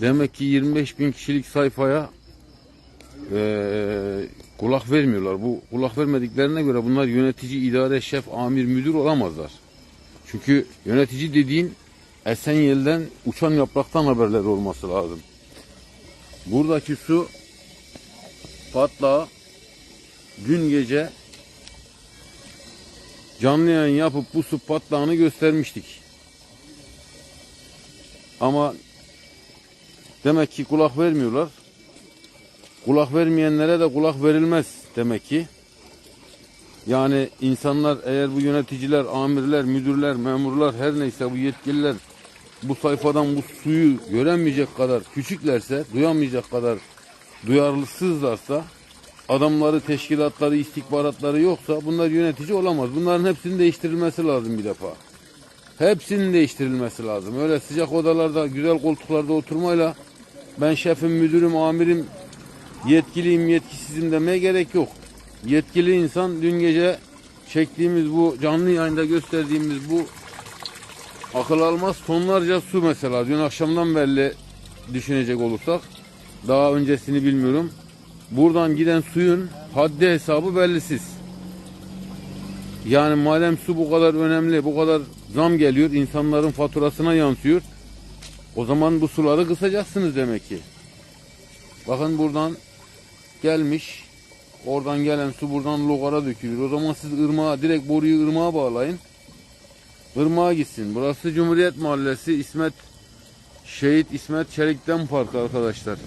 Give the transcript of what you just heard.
Demek ki 25 bin kişilik sayfaya eee, kulak vermiyorlar. Bu kulak vermediklerine göre bunlar yönetici, idare, şef, amir, müdür olamazlar. Çünkü yönetici dediğin Esenyel'den uçan yapraktan haberleri olması lazım. Buradaki su patlağı dün gece canlı yayın yapıp bu su patlağını göstermiştik. Ama demek ki kulak vermiyorlar. Kulak vermeyenlere de kulak verilmez demek ki. Yani insanlar eğer bu yöneticiler, amirler, müdürler, memurlar her neyse bu yetkililer bu sayfadan bu suyu göremeyecek kadar küçüklerse, duyamayacak kadar duyarlısızlarsa, adamları, teşkilatları, istihbaratları yoksa bunlar yönetici olamaz. Bunların hepsinin değiştirilmesi lazım bir defa. Hepsinin değiştirilmesi lazım. Öyle sıcak odalarda, güzel koltuklarda oturmayla ben şefim, müdürüm, amirim, yetkiliyim, yetkisizim demeye gerek yok. Yetkili insan dün gece çektiğimiz bu canlı yayında gösterdiğimiz bu akıl almaz tonlarca su mesela dün akşamdan belli düşünecek olursak daha öncesini bilmiyorum. Buradan giden suyun haddi hesabı bellisiz. Yani madem su bu kadar önemli, bu kadar zam geliyor, insanların faturasına yansıyor. O zaman bu suları kısacaksınız demek ki. Bakın buradan gelmiş, oradan gelen su buradan logara dökülüyor. O zaman siz ırmağa, direkt boruyu ırmağa bağlayın. Irmağa gitsin. Burası Cumhuriyet Mahallesi İsmet Şehit İsmet Çelik'ten park arkadaşlar.